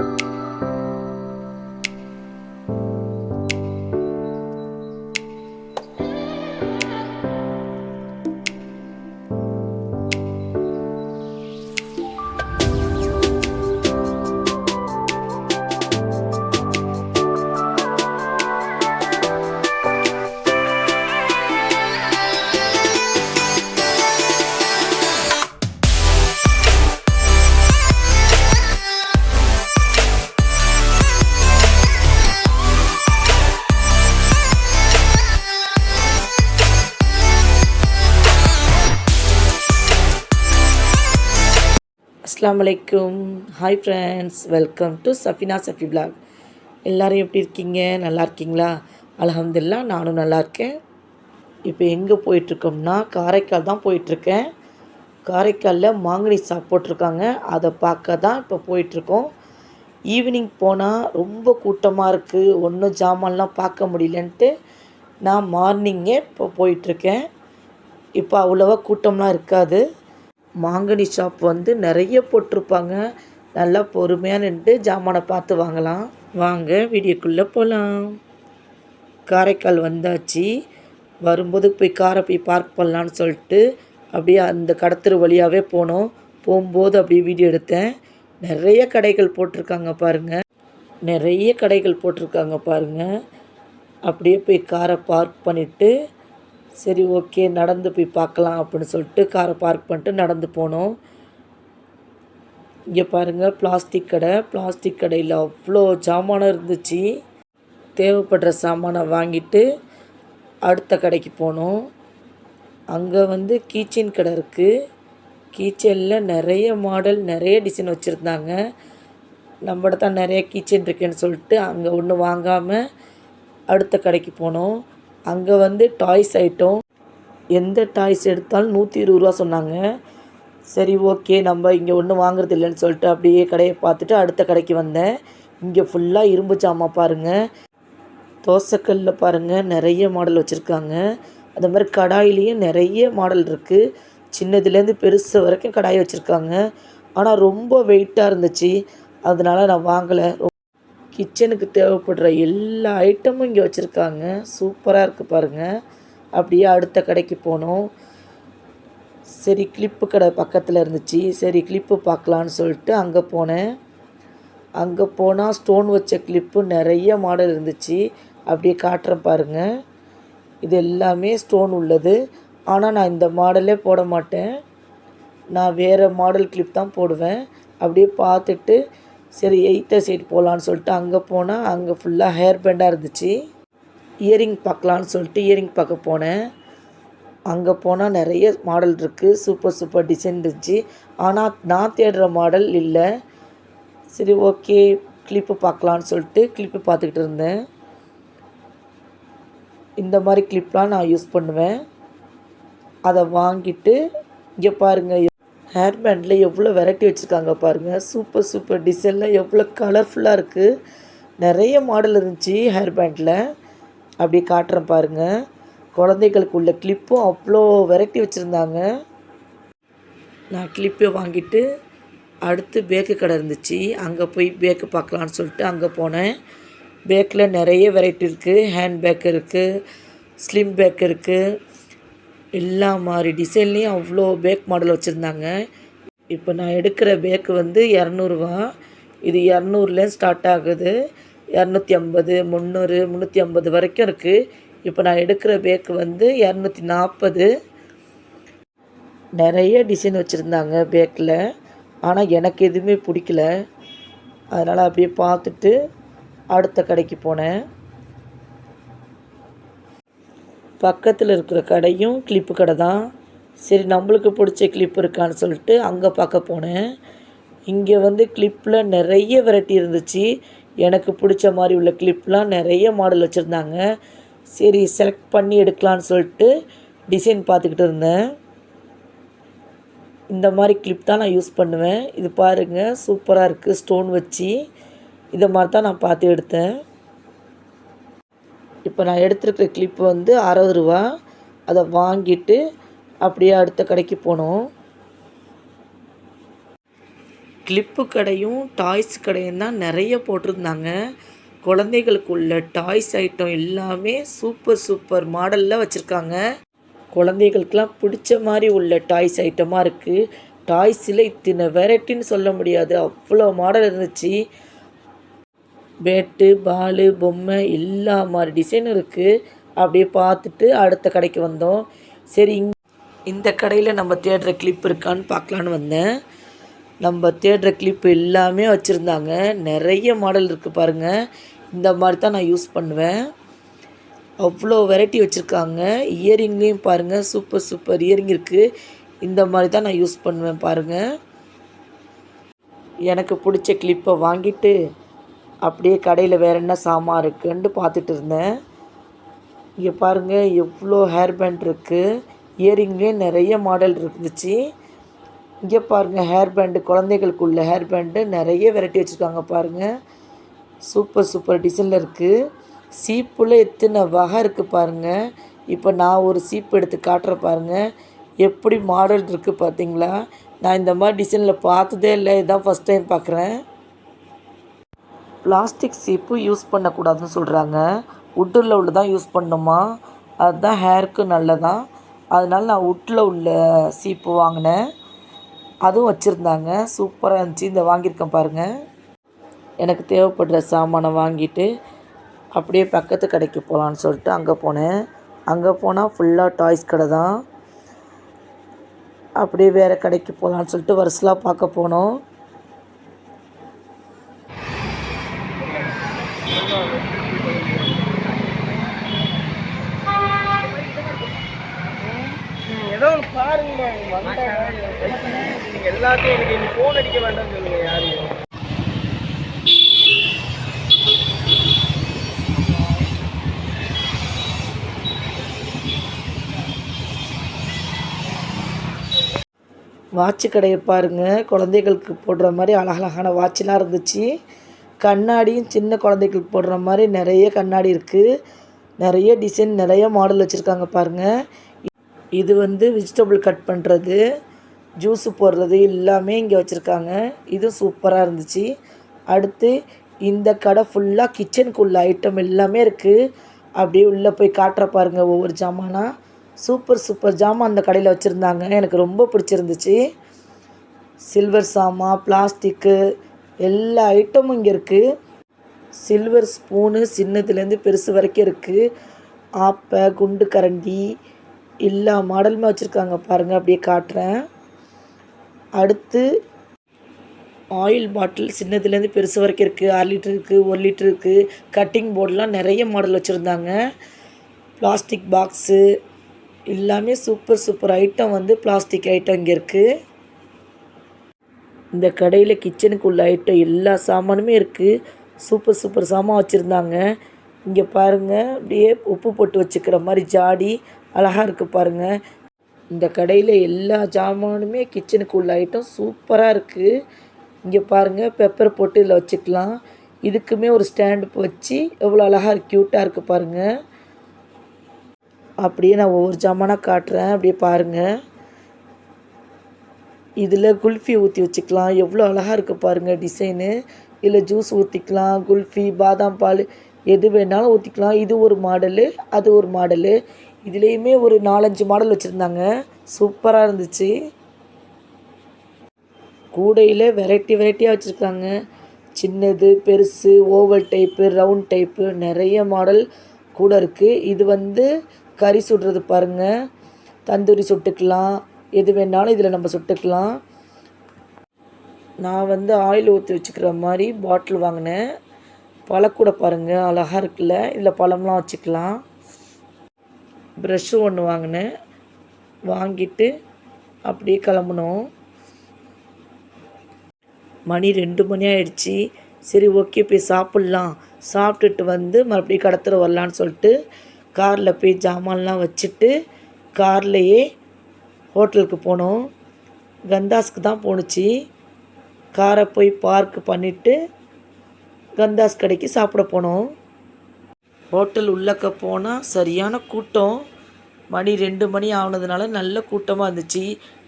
you அஸ்லாம் வலைக்கும். Hi friends welcome to Safina Safi blog எல்லோரும் எப்படி இருக்கீங்க? நல்லா இருக்கீங்களா? அல்ஹம்துலில்லாஹ் நானும் நல்லா இருக்கேன். இப்போ எங்கே போயிட்டுருக்கோம்னா காரைக்கால் தான் போயிட்டுருக்கேன். காரைக்காலில் மாங்கனி சாப்பிட்ருக்காங்க அதை பார்க்க தான் இப்போ போயிட்டுருக்கோம். ஈவினிங் போனால் ரொம்ப கூட்டமாக இருக்குது ஒன்றும் ஜாமான்லாம் பார்க்க முடியலன்ட்டு நான் மார்னிங்கே இப்போ போயிட்டுருக்கேன். இப்போ அவ்வளோவா கூட்டம்லாம் இருக்காது. மாங்கனி ஷாப் வந்து நிறைய போட்டிருப்பாங்க. நல்லா பொறுமையாக நின்று ஜாமானை பார்த்து வாங்கலாம். வாங்க வீடியோக்குள்ளே போகலாம் காரைக்கால் வந்தாச்சு. வரும்போது போய் காரை போய் பார்க் பண்ணலான்னு சொல்லிட்டு அப்படியே அந்த கடத்தரு வழியாகவே போனோம். போகும்போது அப்படியே வீடியோ எடுத்தேன். நிறைய கடைகள் போட்டிருக்காங்க பாருங்கள் நிறைய கடைகள் போட்டிருக்காங்க பாருங்கள் அப்படியே போய் காரை பார்க் பண்ணிவிட்டு சரி ஓகே நடந்து போய் பார்க்கலாம் அப்படின்னு சொல்லிட்டு காரை பார்க் பண்ணிட்டு நடந்து போனோம். இங்கே பாருங்கள் பிளாஸ்டிக் கடை. பிளாஸ்டிக் கடையில் அவ்வளோ சாமானம் இருந்துச்சு. தேவைப்படுற சாமானை வாங்கிட்டு அடுத்த கடைக்கு போனோம். அங்கே வந்து கீச்சன் கடை இருக்குது கீச்சனில் நிறைய மாடல் நிறைய டிசைன் வச்சுருந்தாங்க. நம்மகிட்ட தான் நிறைய கீச்சன் இருக்குன்னு சொல்லிட்டு அங்கே ஒன்று வாங்காமல் அடுத்த கடைக்கு போனோம். அங்கே வந்து டாய்ஸ் ஐட்டம். எந்த டாய்ஸ் எடுத்தாலும் நூற்றி இருபது ரூபா சொன்னாங்க. சரி ஓகே நம்ம இங்கே ஒன்றும் வாங்குறது இல்லைன்னு சொல்லிட்டு அப்படியே கடையை பார்த்துட்டு அடுத்த கடைக்கு வந்தேன். இங்கே ஃபுல்லாக இரும்பு ஜாமான் பாருங்கள் தோசைக்கல்ல பாருங்கள் நிறைய மாடல் வச்சுருக்காங்க. அது மாதிரி கடாயிலையும் நிறைய மாடல் இருக்குது சின்னதுலேருந்து பெருசு வரைக்கும் கடாய் வச்சுருக்காங்க. ஆனால் ரொம்ப வெயிட்டாக இருந்துச்சு. அதனால் நான் வாங்கலை. கிச்சனுக்கு தேவைப்படுற எல்லா ஐட்டமும் இங்கே வச்சுருக்காங்க. சூப்பராக இருக்குது பாருங்கள் அப்படியே அடுத்த கடைக்கு போனோம். சரி கிளிப்பு கடை பக்கத்தில் இருந்துச்சு. சரி கிளிப்பு பார்க்கலான்னு சொல்லிட்டு அங்கே போனேன். அங்கே போனால் ஸ்டோன் வச்ச கிளிப்பு நிறைய மாடல் இருந்துச்சு. அப்படியே காட்டுறேன் பாருங்கள் இது எல்லாமே ஸ்டோன் உள்ளது. ஆனால் நான் இந்த மாடலே போட மாட்டேன். நான் வேறு மாடல் கிளிப் தான் போடுவேன். அப்படியே பார்த்துட்டு சரி எயித்த சைடு போகலான்னு சொல்லிட்டு அங்கே போனால் அங்கே ஃபுல்லாக ஹேர் பேண்டாக இருந்துச்சு. இயரிங் பார்க்கலான்னு சொல்லிட்டு இயரிங் பார்க்க போனேன். அங்கே போனால் நிறைய மாடல் இருக்குது சூப்பர் சூப்பர் டிசைன் இருந்துச்சு. ஆனால் நான் தேடுற மாடல் இல்லை. சரி ஓகே கிளிப்பு பார்க்கலான்னு சொல்லிட்டு கிளிப்பு பார்த்துக்கிட்டு இருந்தேன். இந்த மாதிரி கிளிப்லாம் நான் யூஸ் பண்ணுவேன். அதை வாங்கிட்டு இங்கே பாருங்கள் ஹேர் பேண்டில் எவ்வளோ வெரைட்டி வச்சுருக்காங்க பாருங்கள் சூப்பர் சூப்பர் டிசைனில் எவ்வளோ கலர்ஃபுல்லாக இருக்குது நிறைய மாடல் இருந்துச்சு ஹேர் பேண்டில் அப்படியே காட்டுறேன் பாருங்கள் குழந்தைகளுக்கு உள்ள கிளிப்பும் அவ்வளோ வெரைட்டி வச்சுருந்தாங்க. நான் கிளிப்பை வாங்கிட்டு அடுத்து பேக்கு கடை இருந்துச்சு. அங்கே போய் பேக்கு பார்க்கலான்னு சொல்லிட்டு அங்கே போனேன். பேக்கில் நிறைய வெரைட்டி இருக்குது ஹேண்ட் பேக் இருக்குது ஸ்லிம் பேக் இருக்குது எல்லா மாதிரி டிசைன்லேயும் அவ்வளோ பேக் மாடல் வச்சுருந்தாங்க. இப்போ நான் எடுக்கிற பேக்கு வந்து இரநூறுவா. இது இரநூறுலேருந்து ஸ்டார்ட் ஆகுது. இரநூத்தி ஐம்பது முந்நூறு முந்நூற்றி ஐம்பது வரைக்கும் இருக்குது இப்போ நான் எடுக்கிற பேக்கு வந்து இரநூத்தி நாற்பது நிறைய டிசைன் வச்சுருந்தாங்க பேக்கில் ஆனால் எனக்கு எதுவுமே பிடிக்கல. அதனால் அப்படியே பார்த்துட்டு அடுத்த கடைக்கு போனேன். பக்கத்தில் இருக்கிற கடையும் கிளிப்பு கடை தான். சரி நம்மளுக்கு பிடிச்ச கிளிப் இருக்கான்னு சொல்லிட்டு அங்கே பார்க்க போனேன். இங்கே வந்து கிளிப்பில் நிறைய வெரைட்டி இருந்துச்சு. எனக்கு பிடிச்ச மாதிரி உள்ள கிளிப்லாம் நிறைய மாடல் வச்சுருந்தாங்க. சரி செலக்ட் பண்ணி எடுக்கலான்னு சொல்லிட்டு டிசைன் பார்த்துக்கிட்டு இருந்தேன். இந்த மாதிரி கிளிப் தான் நான் யூஸ் பண்ணுவேன். இது பாருங்கள் சூப்பராக இருக்குது ஸ்டோன் வச்சு. இதை மாதிரி தான் நான் பார்த்து எடுத்தேன். இப்போ நான் எடுத்துருக்கிற கிளிப் வந்து அறுபது ரூபா. அதை வாங்கிட்டு அப்படியே அடுத்த கடைக்கு போனோம். கிளிப்பு கடையும் டாய்ஸ் கடையும் தான் நிறைய போட்டிருந்தாங்க. குழந்தைகளுக்கு உள்ள டாய்ஸ் ஐட்டம் எல்லாமே சூப்பர் சூப்பர் மாடலில் வச்சுருக்காங்க. குழந்தைகளுக்கெலாம் பிடிச்ச மாதிரி உள்ள டாய்ஸ் ஐட்டமாக இருக்குது டாய்ஸில் இத்தனை வெரைட்டின்னு சொல்ல முடியாது. அவ்வளோ மாடல் இருந்துச்சு. பேட்டு பாலு பொம்மை எல்லா மாதிரி டிசைன் இருக்குது அப்படியே பார்த்துட்டு அடுத்த கடைக்கு வந்தோம். சரி இங் இந்த கடையில் நம்ம தேடுற கிளிப் இருக்கான்னு பார்க்கலான்னு வந்தேன். நம்ம தேடுற கிளிப் எல்லாமே வச்சுருந்தாங்க. நிறைய மாடல் இருக்குது பாருங்கள் இந்த மாதிரி தான் நான் யூஸ் பண்ணுவேன். அவ்வளோ வெரைட்டி வச்சுருக்காங்க. இயரிங்லேயும் பாருங்கள் சூப்பர் சூப்பர் இயரிங் இருக்குது இந்த மாதிரி தான் நான் யூஸ் பண்ணுவேன் பாருங்கள் எனக்கு பிடிச்ச கிளிப்பை வாங்கிட்டு அப்படியே கடையில் வேறு என்ன சாமான் இருக்குன்ட்டு பார்த்துட்டு இருந்தேன். இங்கே பாருங்கள் எவ்வளோ ஹேர் பேண்ட் இருக்குது இயரிங்லேயே நிறைய மாடல் இருந்துச்சு. இங்கே பாருங்கள் ஹேர் பேண்டு குழந்தைகளுக்குள்ள ஹேர் பேண்டு நிறைய வெரைட்டி வச்சுருக்காங்க பாருங்கள் சூப்பர் சூப்பர் டிசைனில் இருக்குது சீப்பில் எத்தனை வகை இருக்குது பாருங்கள் இப்போ நான் ஒரு சீப்பு எடுத்து காட்டுற பாருங்கள் எப்படி மாடல் இருக்குது பார்த்தீங்களா நான் இந்த மாதிரி டிசைனில் பார்த்ததே இல்லை. இதுதான் ஃபஸ்ட் டைம் பார்க்குறேன். பிளாஸ்டிக் சீப்பு யூஸ் பண்ணக்கூடாதுன்னு சொல்கிறாங்க உட்டில் உள்ள தான் யூஸ் பண்ணணுமா அதுதான் ஹேருக்கு நல்லதான் அதனால் நான் உட்டில் உள்ள சீப்பு வாங்கினேன். அதுவும் வச்சுருந்தாங்க. சூப்பராக இருந்துச்சு. இந்த வாங்கியிருக்கேன் பாருங்கள் எனக்கு தேவைப்படுற சாமானை வாங்கிட்டு அப்படியே பக்கத்து கடைக்கு போகலான்னு சொல்லிட்டு அங்கே போனேன். அங்கே போனால் ஃபுல்லாக டாய்ஸ் கடை தான். அப்படியே வேறு கடைக்கு போகலான்னு சொல்லிட்டு வருஷலாக பார்க்க போனோம். வாட்சு கடையை பாருங்கள் குழந்தைகளுக்கு போடுற மாதிரி அழகழகான வாட்செலாம் இருந்துச்சு. கண்ணாடியும் சின்ன குழந்தைகளுக்கு போடுற மாதிரி நிறைய கண்ணாடி இருக்குது நிறைய டிசைன் நிறைய மாடல் வச்சுருக்காங்க பாருங்கள் இது வந்து வெஜிடபிள் கட் பண்ணுறது ஜூஸு போடுறது எல்லாமே இங்கே வச்சுருக்காங்க. இதுவும் சூப்பராக இருந்துச்சு. அடுத்து இந்த கடை ஃபுல்லாக கிச்சனுக்குள்ள ஐட்டம் எல்லாமே இருக்குது அப்படியே உள்ளே போய் காட்டுற பாருங்கள் ஒவ்வொரு ஜாமானாக சூப்பர் சூப்பர் ஜாமான் அந்த கடையில் வச்சுருந்தாங்க. எனக்கு ரொம்ப பிடிச்சிருந்துச்சு. சில்வர் சாமான் பிளாஸ்டிக்கு எல்லா ஐட்டமும் இங்கே இருக்குது சில்வர் ஸ்பூனு சின்னதுலேருந்து பெருசு வரைக்கும் இருக்குது ஆப்பை குண்டு கரண்டி எல்லா மாடலுமே வச்சுருக்காங்க பாருங்கள் அப்படியே காட்டுறேன். அடுத்து ஆயில் பாட்டில் சின்னதுலேருந்து பெருசு வரைக்கும் இருக்குது அரை லிட்டர் இருக்குது ஒரு லிட்டர் இருக்குது கட்டிங் போர்டெலாம் நிறைய மாடல் வச்சுருந்தாங்க. பிளாஸ்டிக் பாக்ஸு எல்லாமே சூப்பர் சூப்பர் ஐட்டம் வந்து பிளாஸ்டிக் ஐட்டம் இங்கே இருக்குது இந்த கடையில் கிச்சனுக்கு உள்ள ஐட்டம் எல்லா சாமானுமே இருக்குது சூப்பர் சூப்பர் சாமான் வச்சுருந்தாங்க. இங்கே பாருங்கள் அப்படியே உப்பு போட்டு வச்சுக்கிற மாதிரி ஜாடி அழகாக இருக்குது பாருங்கள் இந்த கடையில் எல்லா சாமானுமே கிச்சனுக்கு உள்ள ஐட்டம் சூப்பராக இருக்குது இங்கே பாருங்கள் பெப்பர் போட்டு இதில் வச்சுக்கலாம். இதுக்குமே ஒரு ஸ்டாண்டு வச்சு எவ்வளோ அழகாக க்யூட்டாக இருக்குது பாருங்கள் அப்படியே நான் ஒவ்வொரு ஜாமானாக காட்டுறேன். அப்படியே பாருங்கள் இதில் குல்ஃபி ஊற்றி வச்சுக்கலாம். எவ்வளோ அழகாக இருக்குது பாருங்கள் டிசைனு இதில் ஜூஸ் ஊற்றிக்கலாம் குல்ஃபி பாதாம் பால் எது வேணாலும் ஊற்றிக்கலாம் இது ஒரு மாடலு அது ஒரு மாடலு இதுலேயுமே ஒரு நாலஞ்சு மாடல் வச்சுருந்தாங்க. சூப்பராக இருந்துச்சு. கூடையில் வெரைட்டி வெரைட்டியாக வச்சுருக்காங்க. சின்னது பெருசு ஓவல் டைப்பு ரவுண்ட் டைப்பு நிறைய மாடல் கூட இருக்குது இது வந்து கறி சுடுறது பாருங்கள் தந்தூரி சுட்டுக்கலாம். எது வேணாலும் இதில் நம்ம சுட்டுக்கலாம். நான் வந்து ஆயில் ஊற்றி வச்சுக்கிற மாதிரி பாட்டில் வாங்கினேன். பழக்கூட பாருங்கள் அழகாக இருக்குல்ல. இதில் பழம்லாம் வச்சுக்கலாம். ப்ரெஷ்ஷு ஒன்று வாங்கினேன். வாங்கிட்டு அப்படியே கிளம்புனோம். மணி ரெண்டு மணி ஆயிடுச்சு. சரி ஓகே போய் சாப்பிட்லாம். சாப்பிட்டுட்டு வந்து மறுபடியும் கடத்துகிற வரலான்னு சொல்லிட்டு காரில் போய் ஜாமான்லாம் வச்சுட்டு கார்லேயே ஹோட்டலுக்கு போனோம். கந்தாஸ்க்கு தான் போணுச்சு. காரை போய் பார்க் பண்ணிவிட்டு கந்தாஸ் கடைக்கு சாப்பிட போனோம். ஹோட்டல் உள்ளக்க போனால் சரியான கூட்டம். மணி ரெண்டு மணி ஆனதுனால நல்ல கூட்டமாக இருந்துச்சு.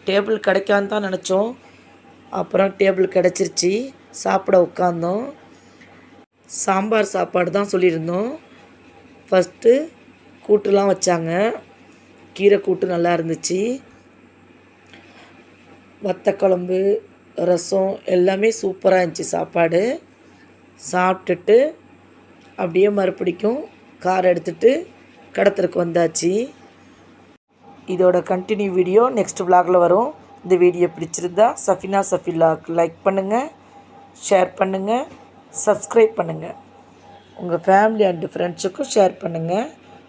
டேபிள் கிடைக்கான்னு தான் நினச்சோம். அப்புறம் டேபிள் கிடச்சிருச்சு. சாப்பிட உட்காந்தோம் சாம்பார் சாப்பாடு தான் சொல்லியிருந்தோம். ஃபஸ்ட்டு கூட்டுலாம் வச்சாங்க. கீரை கூட்டு நல்லா இருந்துச்சு. வத்த குழம்பு ரசம் எல்லாமே சூப்பராக இருந்துச்சு சாப்பாடு. சாப்பிட்டுட்டு அப்படியே மறுபடிக்கும் கார் எடுத்துகிட்டு கடத்தருக்கு வந்தாச்சு. இதோட கண்டினியூ வீடியோ நெக்ஸ்ட் vlogல வரும். இந்த வீடியோ பிடிச்சிருந்தா சஃபினா சஃபிலாக்கு லைக் பண்ணுங்கள் ஷேர் பண்ணுங்கள் சப்ஸ்கிரைப் பண்ணுங்கள் உங்கள் ஃபேமிலி அண்டு ஃப்ரெண்ட்ஸுக்கும் ஷேர் பண்ணுங்கள்